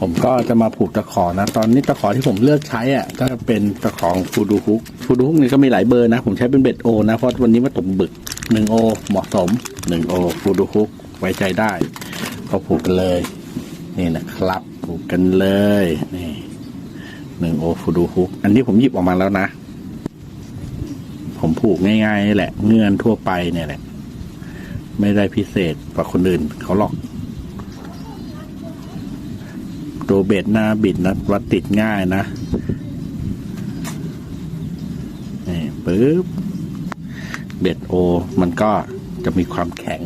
ผมก็จะมาผูกตะขอนะ ตอนนี้ตะขอที่ผมเลือกใช้อะก็เป็นตะขอฟูดูฮุกฟูดูฮุกนี่ก็มีหลายเบอร์นะ ผมใช้เป็นเบ็ดโอนะเพราะวันนี้มาตกบึกหนึ่งโอเหมาะสมหนึ่งโอฟูดูฮุกไว้ใจได้ ก็ผูกกันเลย นี่นะครับ ผูกกันเลยนี่หนึ่งโอฟูดูฮุกอันนี้ผมหยิบออกมาแล้วนะ ผมผูกง่ายๆแหละ เงื่อนทั่วไปเนี่ยแหละ ไม่ได้พิเศษกว่าคนอื่นเขาหรอก ตัวเบ็ดหน้าบิดนะวัดติดง่ายนะ นี่ปึ๊บ เบ็ดโอ มันก็จะมีความแข็ง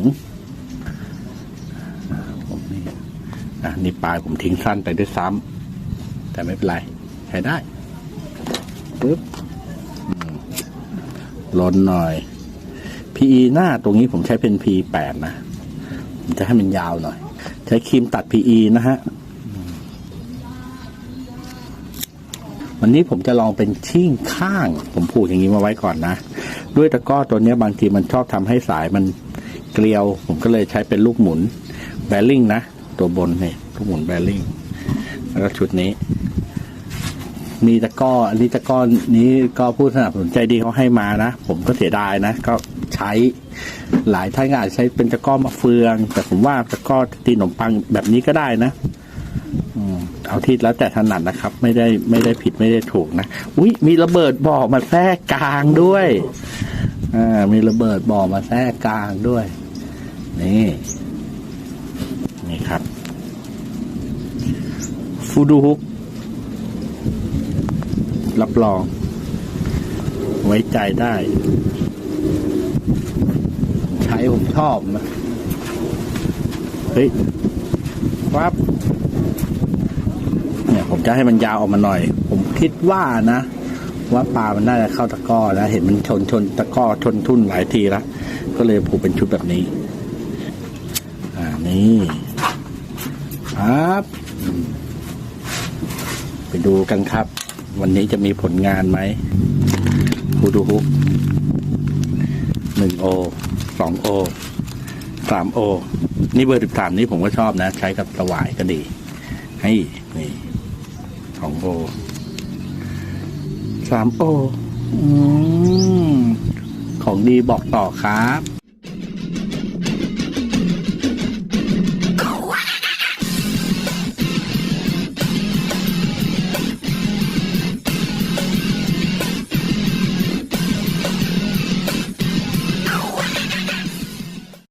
อ่าผมนี่อะนี่ปลายผมทิ้งสั้นไปด้วยซ้ำแต่ไม่เป็นไร ใช้ได้ปึ๊บล้นหน่อย PE หน้าตรงนี้ผมใช้เป็น P8 นะ ผมจะให้มันยาวหน่อย ใช้ครีมตัด PE นะฮะ วันนี้ผมจะลองเป็นชิ่งข้าง ผมผูกอย่างนี้มาไว้ก่อนนะ ด้วยตะก้อตัวนี้บางทีมันชอบทำให้สายมันเกลียว ผมก็เลยใช้เป็นลูกหมุนแบริ่งนะตัวบนนี่ลูกหมุนแบริ่งแล้วก็ชุดนี้ มีตะก้ออันนี้ตะก้อนี้ก็ผู้สนับสนุนใจดีเขาให้มานะ ผมก็เสียดายนะ ก็ใช้หลายท่านก็อาจจะใช้เป็นตะก้อมะเฟือง แต่ผมว่าตะก้อตีขนมปังแบบนี้ก็ได้นะ เอาที่แล้วแต่ถนัดนะครับ ไม่ได้ไม่ได้ผิดไม่ได้ถูกนะอุ้ยมีระเบิดบ่อมาแทรกกลางด้วยอ่ามีระเบิดบ่อมาแทรกกลางด้วย นี่นี่ครับฟูดูฮุกรับรอง ไว้ใจได้ ใช้ผมชอบนะ เฮ้ยปั๊บ จะให้มันยาวออกมาหน่อย ผมคิดว่านะ ว่าปลามันน่าจะเข้าตะก้อนะเห็นมันชนชนตะก้อชนทุ่นหลายทีแล้วก็เลยผูกเป็นชุดแบบนี้ อ่านี่ครับ ไปดูกันครับ วันนี้จะมีผลงานไหมฮูดูฮุกหนึ่งโอสองโอสามโอนี่เบอร์สิบสามนี้ผมก็ชอบนะ ใช้กับสวายก็ดี ให้นี่ สองโอสามโอ อืม ของดีบอกต่อครับ